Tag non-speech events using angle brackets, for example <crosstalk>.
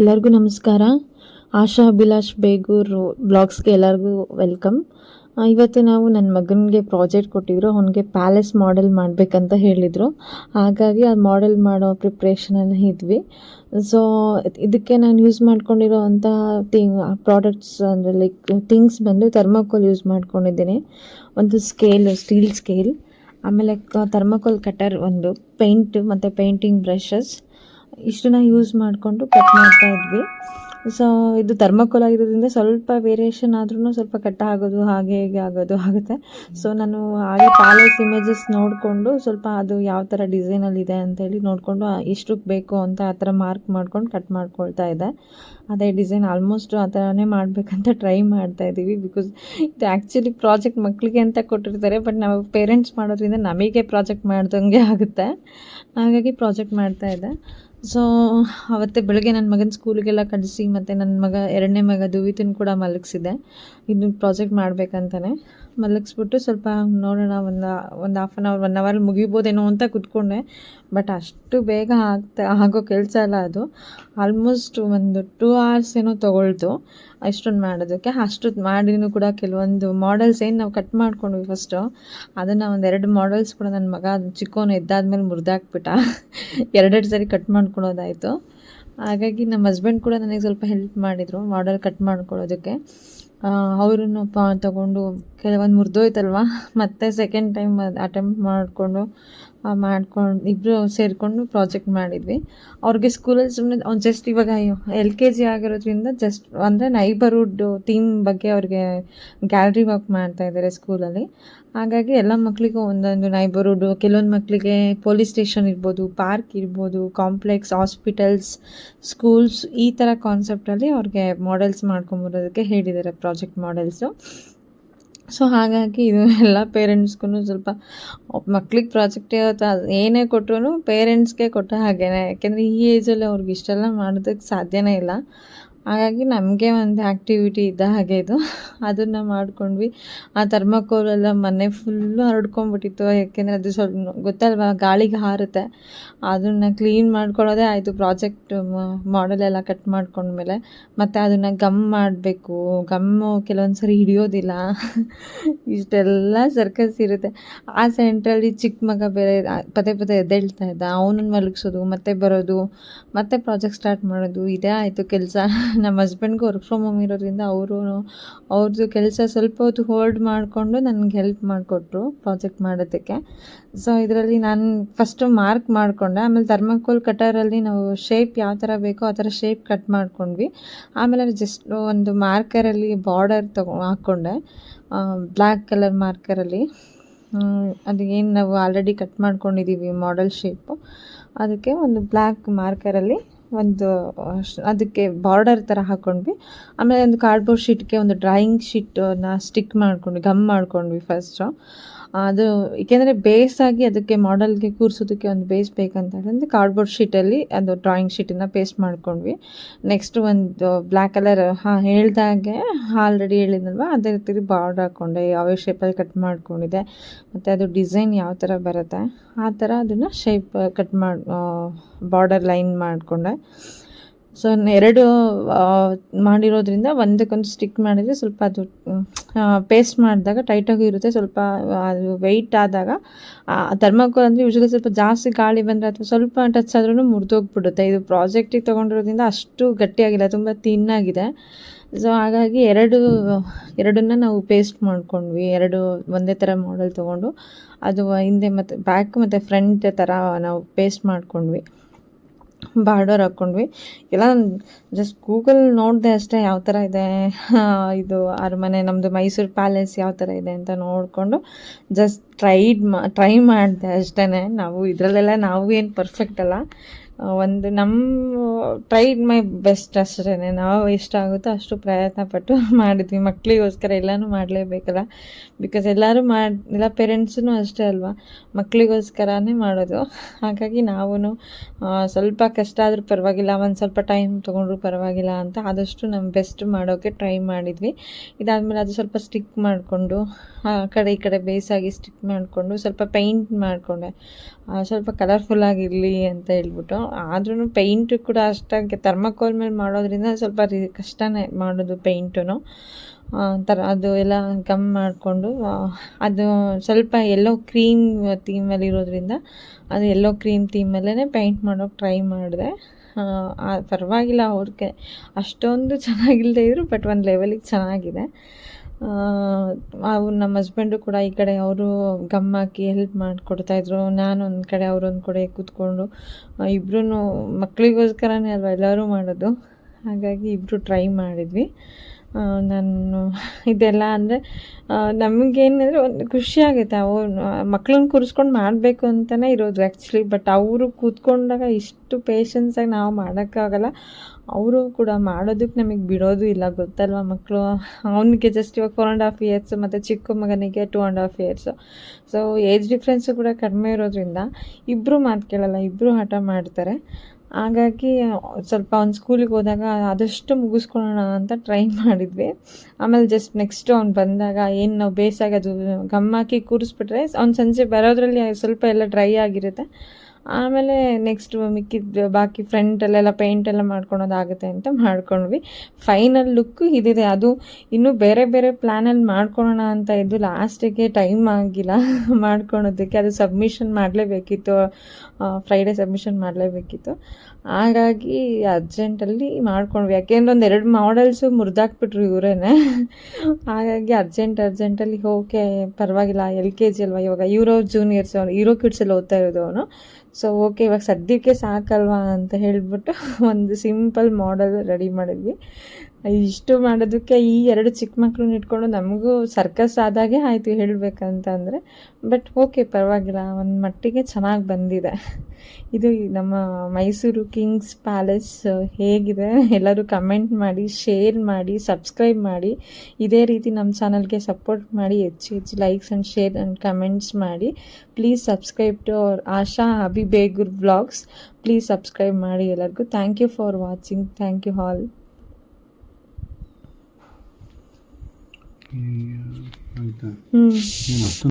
ಎಲ್ಲರಿಗೂ ನಮಸ್ಕಾರ. ಆಶಾ, ಅಭಿಲಾಷ್ ಬೇಗೂರು ಬ್ಲಾಗ್ಸ್ಗೆ ಎಲ್ಲರಿಗೂ ವೆಲ್ಕಮ್. ಇವತ್ತು ನಾವು ನನ್ನ ಮಗನಿಗೆ ಪ್ರಾಜೆಕ್ಟ್ ಕೊಟ್ಟಿದ್ರು, ಅವನಿಗೆ ಪ್ಯಾಲೇಸ್ ಮಾಡೆಲ್ ಮಾಡಬೇಕಂತ ಹೇಳಿದರು. ಹಾಗಾಗಿ ಆ ಮಾಡೆಲ್ ಮಾಡೋ ಪ್ರಿಪ್ರೇಷನಲ್ಲಿ ಇದ್ವಿ. ಸೊ ಇದಕ್ಕೆ ನಾನು ಯೂಸ್ ಮಾಡ್ಕೊಂಡಿರೋ ಅಂತಹ ಥಿಂಗ್ ಪ್ರಾಡಕ್ಟ್ಸ್ ಅಂದರೆ ಲೈಕ್ ಥಿಂಗ್ಸ್ ಬಂದು ಥರ್ಮಾಕೋಲ್ ಯೂಸ್ ಮಾಡ್ಕೊಂಡಿದ್ದೀನಿ. ಒಂದು ಸ್ಕೇಲ್, ಸ್ಟೀಲ್ ಸ್ಕೇಲ್. ಆಮೇಲೆ ಥರ್ಮಾಕೋಲ್ ಕಟರ್ ಒಂದು ಪೇಂಟ್, ಮತ್ತು ಪೇಂಟಿಂಗ್ ಬ್ರಷಸ್. ಇಷ್ಟನ್ನ ಯೂಸ್ ಮಾಡಿಕೊಂಡು ಕಟ್ ಮಾಡ್ತಾ ಇದ್ವಿ. ಸೊ ಇದು ಥರ್ಮಕೋಲ್ ಆಗಿರೋದ್ರಿಂದ ಸ್ವಲ್ಪ ವೇರಿಯೇಷನ್ ಆದ್ರೂ ಸ್ವಲ್ಪ ಕಟ್ ಆಗೋದು, ಹಾಗೆ ಹೇಗೆ ಆಗೋದು ಆಗುತ್ತೆ. ಸೊ ನಾನು ಹಾಗೆ ಪ್ಯಾಲೇಸ್ ಇಮೇಜಸ್ ನೋಡಿಕೊಂಡು ಸ್ವಲ್ಪ ಅದು ಯಾವ ಥರ ಡಿಸೈನಲ್ಲಿ ಇದೆ ಅಂತೇಳಿ ನೋಡಿಕೊಂಡು ಇಷ್ಟಕ್ಕೆ ಬೇಕು ಅಂತ ಆ ಥರ ಮಾರ್ಕ್ ಮಾಡ್ಕೊಂಡು ಕಟ್ ಮಾಡ್ಕೊಳ್ತಾ ಇದ್ದೆ. ಅದೇ ಡಿಸೈನ್ ಆಲ್ಮೋಸ್ಟ್ ಆ ಥರನೇ ಮಾಡಬೇಕಂತ ಟ್ರೈ ಮಾಡ್ತಾ ಇದ್ದೀವಿ ಬಿಕಾಸ್ ಇದು ಆ್ಯಕ್ಚುಲಿ ಪ್ರಾಜೆಕ್ಟ್ ಮಕ್ಕಳಿಗೆ ಅಂತ ಕೊಟ್ಟಿರ್ತಾರೆ ಬಟ್ ನಾವು ಪೇರೆಂಟ್ಸ್ ಮಾಡೋದ್ರಿಂದ ನಮಗೆ ಪ್ರಾಜೆಕ್ಟ್ ಮಾಡ್ದಂಗೆ ಆಗುತ್ತೆ. ಹಾಗಾಗಿ ಪ್ರಾಜೆಕ್ಟ್ ಮಾಡ್ತಾ ಇದ್ದೆ. ಸೊ ಅವತ್ತೇ ಬೆಳಗ್ಗೆ ನನ್ನ ಮಗನ ಸ್ಕೂಲಿಗೆಲ್ಲ ಕಳಿಸಿ ಮತ್ತು ನನ್ನ ಮಗ ಎರಡನೇ ಮಗ ದುವಿತನ್ ಕೂಡ ಮಲಗಿಸಿದ್ದೆ ಇನ್ನು ಪ್ರಾಜೆಕ್ಟ್ ಮಾಡಬೇಕಂತಾನೆ. ಮಲಗಿಸ್ಬಿಟ್ಟು ಸ್ವಲ್ಪ ನೋಡೋಣ, ಒಂದು ಒಂದು half an hour one hour ಮುಗಿಬೋದೇನೋ ಅಂತ ಕೂತ್ಕೊಂಡೆ. ಬಟ್ ಅಷ್ಟು ಬೇಗ ಆಗ್ತಾ, ಆಗೋ ಕೆಲಸ ಅಲ್ಲ ಅದು. ಆಲ್ಮೋಸ್ಟ್ ಒಂದು ಟೂ ಅವರ್ಸ್ ಏನೋ ತೊಗೊಳ್ತು. ಅಷ್ಟೊಂದು ಮಾಡೋದಕ್ಕೆ. ಅಷ್ಟೊತ್ತು ಮಾಡಿನೂ ಕೂಡ ಕೆಲವೊಂದು ಮಾಡೆಲ್ಸ್ ಏನು ನಾವು ಕಟ್ ಮಾಡ್ಕೊಂಡ್ವಿ ಫಸ್ಟು ಅದನ್ನು ಒಂದು ಎರಡು ಮಾಡೆಲ್ಸ್ ಕೂಡ ನನ್ನ ಮಗ ಚಿಕ್ಕವನು ಎದ್ದಾದ್ಮೇಲೆ ಮುರಿದಾಕ್ಬಿಟ್ಟ. ಎರಡೆರಡು ಸರಿ ಕಟ್ ಮಾಡ್ಕೊಳೋದಾಯಿತು. ಹಾಗಾಗಿ ನಮ್ಮ ಹಸ್ಬೆಂಡ್ ಕೂಡ ನನಗೆ ಸ್ವಲ್ಪ ಹೆಲ್ಪ್ ಮಾಡಿದರು ಮಾಡೆಲ್ ಕಟ್ ಮಾಡ್ಕೊಳ್ಳೋದಕ್ಕೆ. ಅವರನ್ನು ಪ, ತಗೊಂಡು ಕೆಲವೊಂದು ಮುರಿದೋಯ್ತಲ್ವ? ಮತ್ತೆ ಸೆಕೆಂಡ್ ಟೈಮ್ ಅಟೆಂಪ್ಟ್ ಮಾಡಿಕೊಂಡು ಮಾಡ್ಕೊಂಡು ಇಬ್ಬರು ಸೇರಿಕೊಂಡು ಪ್ರಾಜೆಕ್ಟ್ ಮಾಡಿದ್ವಿ. ಅವ್ರಿಗೆ ಸ್ಕೂಲಲ್ಲಿ ಸುಮ್ಮನೆ ಅವ್ನು ಜಸ್ಟ್ ಇವಾಗ ಎಲ್ ಕೆ ಜಿ ಆಗಿರೋದ್ರಿಂದ ಜಸ್ಟ್ ಅಂದರೆ ನೈಬರ್ಹುಡ್ ಥೀಮ್ ಬಗ್ಗೆ ಅವ್ರಿಗೆ ಗ್ಯಾಲರಿ ವರ್ಕ್ ಮಾಡ್ತಾ ಇದ್ದಾರೆ ಸ್ಕೂಲಲ್ಲಿ ಹಾಗಾಗಿ ಎಲ್ಲ ಮಕ್ಕಳಿಗೂ ಒಂದೊಂದು ನೈಬರ್ಹುಡ್ ಕೆಲವೊಂದು ಮಕ್ಕಳಿಗೆ ಪೊಲೀಸ್ ಸ್ಟೇಷನ್ ಇರ್ಬೋದು ಪಾರ್ಕ್ ಇರ್ಬೋದು ಕಾಂಪ್ಲೆಕ್ಸ್ ಹಾಸ್ಪಿಟಲ್ಸ್ ಸ್ಕೂಲ್ಸ್ ಈ ಥರ ಕಾನ್ಸೆಪ್ಟಲ್ಲಿ ಅವ್ರಿಗೆ ಮಾಡೆಲ್ಸ್ ಮಾಡ್ಕೊಂಬರೋದಕ್ಕೆ ಹೇಳಿದ್ದಾರೆ ಪ್ರಾಜೆಕ್ಟ್ ಮಾಡೆಲ್ಸು ಸೊ ಹಾಗಾಗಿ ಇದು ಎಲ್ಲ ಪೇರೆಂಟ್ಸ್ಗೂ ಸ್ವಲ್ಪ ಮಕ್ಳಿಗೆ ಪ್ರಾಜೆಕ್ಟ್ ಏನೇ ಕೊಟ್ಟರು ಪೇರೆಂಟ್ಸ್ಗೆ ಕೊಟ್ಟ ಹಾಗೇನೆ. ಯಾಕೆಂದರೆ ಈ ಏಜಲ್ಲಿ ಅವ್ರಿಗೆ ಇಷ್ಟೆಲ್ಲ ಮಾಡೋದಕ್ಕೆ ಸಾಧ್ಯನೇ ಇಲ್ಲ. ಹಾಗಾಗಿ ನಮಗೆ ಒಂದು ಆ್ಯಕ್ಟಿವಿಟಿ ಇದ್ದ ಹಾಗೆ ಇದು. ಅದನ್ನು ಮಾಡ್ಕೊಂಡ್ವಿ. ಆ ಥರ್ಮಾಕೋಲೆಲ್ಲ ಮನೆ ಫುಲ್ಲು ಹರಡ್ಕೊಂಡ್ಬಿಟ್ಟಿತ್ತು. ಯಾಕೆಂದರೆ ಅದು ಸ್ವಲ್ಪ ಗೊತ್ತಲ್ವ, ಗಾಳಿಗೆ ಹಾರುತ್ತೆ. ಅದನ್ನು ಕ್ಲೀನ್ ಮಾಡ್ಕೊಳ್ಳೋದೇ ಆಯಿತು. ಪ್ರಾಜೆಕ್ಟ್ ಮಾಡೆಲೆಲ್ಲ ಕಟ್ ಮಾಡ್ಕೊಂಡ್ಮೇಲೆ. ಮತ್ತು ಅದನ್ನು ಗಮ್ ಮಾಡಬೇಕು. ಗಮ್ಮು ಕೆಲವೊಂದು ಸರಿ ಹಿಡಿಯೋದಿಲ್ಲ. ಇಷ್ಟೆಲ್ಲ ಸರ್ಕಸ್ ಇರುತ್ತೆ. ಆ ಸೆಂಟ್ರಲ್ಲಿ ಚಿಕ್ಕ ಮಗ ಬೇರೆ ಪದೇ ಪದೇ ಎದ್ದೇಳ್ತಾ ಇದ್ದ. ಅವನನ್ನು ಮಲಗಿಸೋದು, ಮತ್ತೆ ಬರೋದು, ಮತ್ತೆ ಪ್ರಾಜೆಕ್ಟ್ ಸ್ಟಾರ್ಟ್ ಮಾಡೋದು. ಇದೇ ಆಯಿತು ಕೆಲಸ. ನಮ್ಮ ಹಸ್ಬೆಂಡ್ಗೂ ವರ್ಕ್ ಫ್ರಮ್ ಹೋಮ್ ಇರೋದ್ರಿಂದ ಅವರು ಅವ್ರದ್ದು ಕೆಲಸ ಸ್ವಲ್ಪ ಹೊತ್ತು ಹೋಲ್ಡ್ ಮಾಡಿಕೊಂಡು ನನಗೆ ಹೆಲ್ಪ್ ಮಾಡಿಕೊಟ್ರು ಪ್ರಾಜೆಕ್ಟ್ ಮಾಡೋದಕ್ಕೆ. ಸೊ ಇದರಲ್ಲಿ ನಾನು ಫಸ್ಟು ಮಾರ್ಕ್ ಮಾಡಿಕೊಂಡೆ. ಆಮೇಲೆ ಥರ್ಮಾಕೋಲ್ ಕಟರಲ್ಲಿ ನಾವು ಶೇಪ್ ಯಾವ ಥರ ಬೇಕೋ ಆ ಥರ ಶೇಪ್ ಕಟ್ ಮಾಡ್ಕೊಂಡ್ವಿ. ಆಮೇಲೆ ಜಸ್ಟ್ ಒಂದು ಮಾರ್ಕರಲ್ಲಿ ಬಾರ್ಡರ್ ತಗೊ ಹಾಕ್ಕೊಂಡೆ ಬ್ಲ್ಯಾಕ್ ಕಲರ್ ಮಾರ್ಕರಲ್ಲಿ ಅದು ಏನು ನಾವು ಆಲ್ರೆಡಿ ಕಟ್ ಮಾಡ್ಕೊಂಡಿದ್ದೀವಿ ಮಾಡೆಲ್ ಶೇಪು ಅದಕ್ಕೆ ಒಂದು ಬ್ಲ್ಯಾಕ್ ಮಾರ್ಕರಲ್ಲಿ ಒಂದು, ಅದಕ್ಕೆ ಬಾರ್ಡರ್ ಥರ ಹಾಕ್ಕೊಂಡ್ವಿ ಆಮೇಲೆ ಒಂದು ಕಾರ್ಡ್ಬೋರ್ಡ್ ಶೀಟ್ಗೆ ಒಂದು ಡ್ರಾಯಿಂಗ್ ಶೀಟನ್ನು ಸ್ಟಿಕ್ ಮಾಡ್ಕೊಂಡ್ವಿ ಗಮ್ ಮಾಡ್ಕೊಂಡ್ವಿ ಫಸ್ಟು ಅದು, ಏಕೆಂದರೆ ಬೇಸಾಗಿ ಅದಕ್ಕೆ ಮಾಡಲ್ಗೆ ಕೂರಿಸೋದಕ್ಕೆ ಒಂದು ಬೇಸ್ ಬೇಕಂತ ಹೇಳಿದ್ರೆ ಕಾರ್ಡ್ಬೋರ್ಡ್ ಶೀಟಲ್ಲಿ ಅದು ಡ್ರಾಯಿಂಗ್ ಶೀಟನ್ನು ಪೇಸ್ಟ್ ಮಾಡ್ಕೊಂಡ್ವಿ. ನೆಕ್ಸ್ಟ್ ಒಂದು ಬ್ಲ್ಯಾಕ್ ಕಲರ್ ಹಾಂ, ಹೇಳ್ದಾಗೆ ಆಲ್ರೆಡಿ ಹೇಳಿದ್ನಲ್ವ? ಅದೇ ರೀತಿ ಬಾರ್ಡ್ ಹಾಕ್ಕೊಂಡೆ ಯಾವ ಶೇಪಲ್ಲಿ ಕಟ್ ಮಾಡ್ಕೊಂಡಿದೆ ಮತ್ತು ಅದು ಡಿಸೈನ್ ಯಾವ ಥರ ಬರುತ್ತೆ, ಆ ಥರ ಅದನ್ನು ಶೇಪ್ ಕಟ್ ಮಾಡಿ ಬಾರ್ಡರ್ ಲೈನ್ ಮಾಡಿಕೊಂಡೆ. ಸೊ ಎರಡು ಮಾಡಿರೋದ್ರಿಂದ ಒಂದಕ್ಕೊಂದು ಸ್ಟಿಕ್ ಮಾಡಿದರೆ ಸ್ವಲ್ಪ ಅದು ಪೇಸ್ಟ್ ಮಾಡಿದಾಗ ಟೈಟಾಗೂ ಇರುತ್ತೆ. ಸ್ವಲ್ಪ ಅದು ವೆಯ್ಟ್ ಆದಾಗ ಥರ್ಮಾಕೋಲ್ ಅಂದರೆ ಯೂಶ್ವಲಿ ಸ್ವಲ್ಪ ಜಾಸ್ತಿ ಗಾಳಿ ಬಂದರೆ ಅಥವಾ ಸ್ವಲ್ಪ ಟಚ್ ಆದ್ರೂ ಮುರಿದೋಗ್ಬಿಡುತ್ತೆ. ಇದು ಪ್ರಾಜೆಕ್ಟಿಗೆ ತೊಗೊಂಡಿರೋದ್ರಿಂದ ಅಷ್ಟು ಗಟ್ಟಿಯಾಗಿಲ್ಲ, ತುಂಬ ತಿನ್ನಾಗಿದೆ ಸೊ ಹಾಗಾಗಿ ಎರಡು, ಎರಡನ್ನ ನಾವು ಪೇಸ್ಟ್ ಮಾಡ್ಕೊಂಡ್ವಿ. ಎರಡು ಒಂದೇ ಥರ ಮಾಡಲ್ ತೊಗೊಂಡು, ಅದು ಹಿಂದೆ ಮತ್ತು ಬ್ಯಾಕ್ ಮತ್ತು ಫ್ರಂಟ್ ಥರ ನಾವು ಪೇಸ್ಟ್ ಮಾಡ್ಕೊಂಡ್ವಿ. ಬಾರ್ಡರ್ ಹಾಕ್ಕೊಂಡ್ವಿ ಎಲ್ಲ ಜಸ್ಟ್ ಗೂಗಲ್ ನೋಡಿದೆ ಅಷ್ಟೇ ಯಾವ ಥರ ಇದೆ ಇದು ಅರಮನೆ ನಮ್ಮದು ಮೈಸೂರು ಪ್ಯಾಲೇಸ್ ಯಾವ ಥರ ಇದೆ ಅಂತ ನೋಡಿಕೊಂಡು ಜಸ್ಟ್ ಟ್ರೈಡ್ ಮಾ ಟ್ರೈ ಮಾಡಿದೆ ಅಷ್ಟೇ ನಾವು ಇದರಲ್ಲೆಲ್ಲ ನಾವು ಏನು ಪರ್ಫೆಕ್ಟ್ ಅಲ್ಲ. ಒಂದು ನಮ್ಮ ಟ್ರೈಡ್ ಮೈ ಬೆಸ್ಟ್ ಅಷ್ಟೇ ನಾವು ಎಷ್ಟಾಗುತ್ತೋ ಅಷ್ಟು ಪ್ರಯತ್ನ ಪಟ್ಟು <laughs> ಮಾಡಿದ್ವಿ. ಮಕ್ಕಳಿಗೋಸ್ಕರ ಎಲ್ಲನೂ ಮಾಡಲೇಬೇಕಲ್ಲ? ಬಿಕಾಸ್ ಎಲ್ಲರೂ ಮಾಡಿ, ಎಲ್ಲ ಪೇರೆಂಟ್ಸೂ ಅಷ್ಟೇ ಅಲ್ವಾ? ಮಕ್ಕಳಿಗೋಸ್ಕರನೇ ಮಾಡೋದು. ಹಾಗಾಗಿ ನಾವು ಸ್ವಲ್ಪ ಕಷ್ಟ ಆದರೂ ಪರವಾಗಿಲ್ಲ. ಒಂದು ಸ್ವಲ್ಪ ಟೈಮ್ ತೊಗೊಂಡ್ರು ಪರವಾಗಿಲ್ಲ ಅಂತ ಆದಷ್ಟು ನಮ್ಮ ಬೆಸ್ಟ್ ಮಾಡೋಕ್ಕೆ ಟ್ರೈ ಮಾಡಿದ್ವಿ. ಇದಾದಮೇಲೆ ಅದು ಸ್ವಲ್ಪ ಸ್ಟಿಕ್ ಮಾಡಿಕೊಂಡು, ಆ ಕಡೆ ಈ ಕಡೆ ಬೇಸಾಗಿ ಸ್ಟಿಕ್ ಮಾಡಿಕೊಂಡು, ಸ್ವಲ್ಪ ಪೇಂಟ್ ಮಾಡಿಕೊಂಡೆ. ಸ್ವಲ್ಪ ಕಲರ್ಫುಲ್ ಆಗಿರಲಿ ಅಂತ ಹೇಳ್ಬಿಟ್ಟು ಆದ್ರೂ ಪೇಂಟ್ ಕೂಡ ಅಷ್ಟಾಗಿ ಥರ್ಮಕೋಲ್ ಮೇಲೆ ಮಾಡೋದ್ರಿಂದ ಸ್ವಲ್ಪ ಕಷ್ಟನೇ ಮಾಡೋದು ಪೇಂಟು ಥರ ಅದು ಎಲ್ಲ ಗಮ್ ಮಾಡಿಕೊಂಡು ಅದು ಸ್ವಲ್ಪ ಎಲ್ಲೋ ಕ್ರೀಮ್ ಥೀಮಲ್ಲಿ ಇರೋದ್ರಿಂದ ಅದು ಎಲ್ಲೋ ಕ್ರೀಮ್ ಥೀಮಲ್ಲೇ ಪೇಂಟ್ ಮಾಡೋಕ್ಕೆ ಟ್ರೈ ಮಾಡಿದೆ. ಪರವಾಗಿಲ್ಲ ಅವ್ರಿಗೆ. ಅಷ್ಟೊಂದು ಚೆನ್ನಾಗಿಲ್ಲದೆ ಇದ್ರು ಬಟ್ ಒಂದು ಲೆವೆಲಿಗೆ ಚೆನ್ನಾಗಿದೆ. ಅವ್ರು ನಮ್ಮ ಹಸ್ಬೆಂಡು ಕೂಡ ಈ ಕಡೆ ಅವರು ಗಮ್ ಹಾಕಿ ಹೆಲ್ಪ್ ಮಾಡಿಕೊಡ್ತಾಯಿದ್ರು ನಾನು ಒಂದು ಕಡೆ ಅವರೊಂದು ಕಡೆ ಕೂತ್ಕೊಂಡು ಇಬ್ಬರೂ ಮಕ್ಕಳಿಗೋಸ್ಕರನೇ ಅಲ್ವ ಎಲ್ಲರೂ ಮಾಡೋದು? ಹಾಗಾಗಿ ಇಬ್ಬರು ಟ್ರೈ ಮಾಡಿದ್ವಿ. ನಾನು ಇದೆಲ್ಲ ಅಂದರೆ ನಮಗೇನಂದರೆ ಒಂದು ಖುಷಿ ಆಗುತ್ತೆ. ಅವ್ರು ಮಕ್ಳನ್ನ ಕೂರಿಸ್ಕೊಂಡು ಮಾಡಬೇಕು ಅಂತಲೇ ಇರೋದು ಆ್ಯಕ್ಚುಲಿ ಬಟ್ ಅವರು ಕೂತ್ಕೊಂಡಾಗ ಇಷ್ಟು ಪೇಷನ್ಸಾಗಿ ನಾವು ಮಾಡೋಕ್ಕಾಗಲ್ಲ. ಅವರು ಕೂಡ ಮಾಡೋದಕ್ಕೆ ನಮಗೆ ಬಿಡೋದು ಇಲ್ಲ, ಗೊತ್ತಲ್ವ ಮಕ್ಕಳು ಅವನಿಗೆ ಜಸ್ಟ್ ಇವಾಗ ಫೋರ್ ಆ್ಯಂಡ್ ಹಾಫ್ ಇಯರ್ಸ್ ಮತ್ತು ಚಿಕ್ಕ ಮಗನಿಗೆ two and half years so age difference ಕೂಡ ಕಡಿಮೆ ಇರೋದ್ರಿಂದ ಇಬ್ಬರು ಮಾತು ಕೇಳಲ್ಲ ಇಬ್ಬರು ಹಠ ಮಾಡ್ತಾರೆ. ಹಾಗಾಗಿ, ಸ್ವಲ್ಪ ಅವ್ನು ಸ್ಕೂಲಿಗೆ ಹೋದಾಗ ಆದಷ್ಟು ಮುಗಿಸ್ಕೊಳ್ಳೋಣ ಅಂತ ಟ್ರೈ ಮಾಡಿದ್ವಿ. ಆಮೇಲೆ ಜಸ್ಟ್ ನೆಕ್ಸ್ಟು ಅವ್ನು ಬಂದಾಗ ಏನು ನಾವು ಬೇಸಾಗೋದು ಗಮ್ ಹಾಕಿ ಕೂರಿಸ್ಬಿಟ್ರೆ ಅವ್ನು ಸಂಜೆ ಬರೋದ್ರಲ್ಲಿ ಸ್ವಲ್ಪ ಎಲ್ಲ ಡ್ರೈ ಆಗಿರುತ್ತೆ. ಆಮೇಲೆ ನೆಕ್ಸ್ಟ್ ಮಿಕ್ಕಿದ್ದು ಬಾಕಿ ಫ್ರಂಟಲ್ಲೆಲ್ಲ ಎಲ್ಲ ಮಾಡ್ಕೊಳೋದಾಗುತ್ತೆ ಅಂತ ಮಾಡ್ಕೊಂಡ್ವಿ. ಫೈನಲ್ ಲುಕ್ಕು ಇದಿದೆ. ಅದು ಇನ್ನೂ ಬೇರೆ ಬೇರೆ ಪ್ಲ್ಯಾನಲ್ಲಿ ಮಾಡ್ಕೊಳೋಣ ಅಂತ ಇದ್ದು ಲಾಸ್ಟಿಗೆ ಟೈಮ್ ಆಗಿಲ್ಲ <laughs> ಮಾಡ್ಕೊಳೋದಕ್ಕೆ. ಅದು ಸಬ್ಮಿಷನ್ ಮಾಡಲೇಬೇಕಿತ್ತು. ಫ್ರೈಡೇ ಸಬ್ಮಿಷನ್ ಮಾಡಲೇಬೇಕಿತ್ತು. ಹಾಗಾಗಿ ಅರ್ಜೆಂಟಲ್ಲಿ ಮಾಡ್ಕೊಂಡ್ವಿ. ಯಾಕೆಂದ್ರೆ ಒಂದು ಎರಡು ಮಾಡೆಲ್ಸು ಮುರಿದಾಕ್ಬಿಟ್ರು ಇವರೇ <laughs> ಹಾಗಾಗಿ ಅರ್ಜೆಂಟ್ ಅರ್ಜೆಂಟಲ್ಲಿ ಓಕೆ ಪರವಾಗಿಲ್ಲ. ಎಲ್ ಕೆ ಜಿ ಅಲ್ವಾ ಇವಾಗ? ಯೂರೋ ಜೂನಿಯರ್ಸ್ ಅವನು ಯೂರೋ ಕಿಡ್ಸಲ್ಲಿ ಓದ್ತಾ ಇರೋದು ಅವನು. ಸೊ ಓಕೆ ಇವಾಗ ಸದ್ಯಕ್ಕೆ ಸಾಕಲ್ವಾ ಅಂತ ಹೇಳಿಬಿಟ್ಟು <laughs> ಒಂದು ಸಿಂಪಲ್ ಮಾಡಲ್ ರೆಡಿ ಮಾಡಿದ್ವಿ. ಇಷ್ಟು ಮಾಡೋದಕ್ಕೆ ಈ ಎರಡು ಚಿಕ್ಕ ಮಕ್ಕಳನ್ನ ಇಟ್ಕೊಂಡು ನಮಗೂ ಸರ್ಕಸ್ ಆದಾಗೆ ಆಯಿತು ಹೇಳಬೇಕಂತ ಅಂದರೆ ಬಟ್ ಓಕೆ ಪರವಾಗಿಲ್ಲ, ಒಂದು ಮಟ್ಟಿಗೆ ಚೆನ್ನಾಗಿ ಬಂದಿದೆ. ಇದು ನಮ್ಮ ಮೈಸೂರು ಕಿಂಗ್ಸ್ ಪ್ಯಾಲೇಸ್ ಹೇಗಿದೆ. ಎಲ್ಲರೂ ಕಮೆಂಟ್ ಮಾಡಿ ಶೇರ್ ಮಾಡಿ ಸಬ್ಸ್ಕ್ರೈಬ್ ಮಾಡಿ. ಇದೇ ರೀತಿ ನಮ್ಮ ಚಾನಲ್ಗೆ ಸಪೋರ್ಟ್ ಮಾಡಿ, ಹೆಚ್ಚು ಹೆಚ್ಚು likes and share and comments ಮಾಡಿ. Please subscribe to our Asha Abhi Begur blogs please subscribe ಮಾಡಿ ಎಲ್ಲರಿಗೂ. Thank you for watching thank you all ಆಯ್ತಾ ಹ್ಞೂ ಏನು ಅಷ್ಟೊಂದು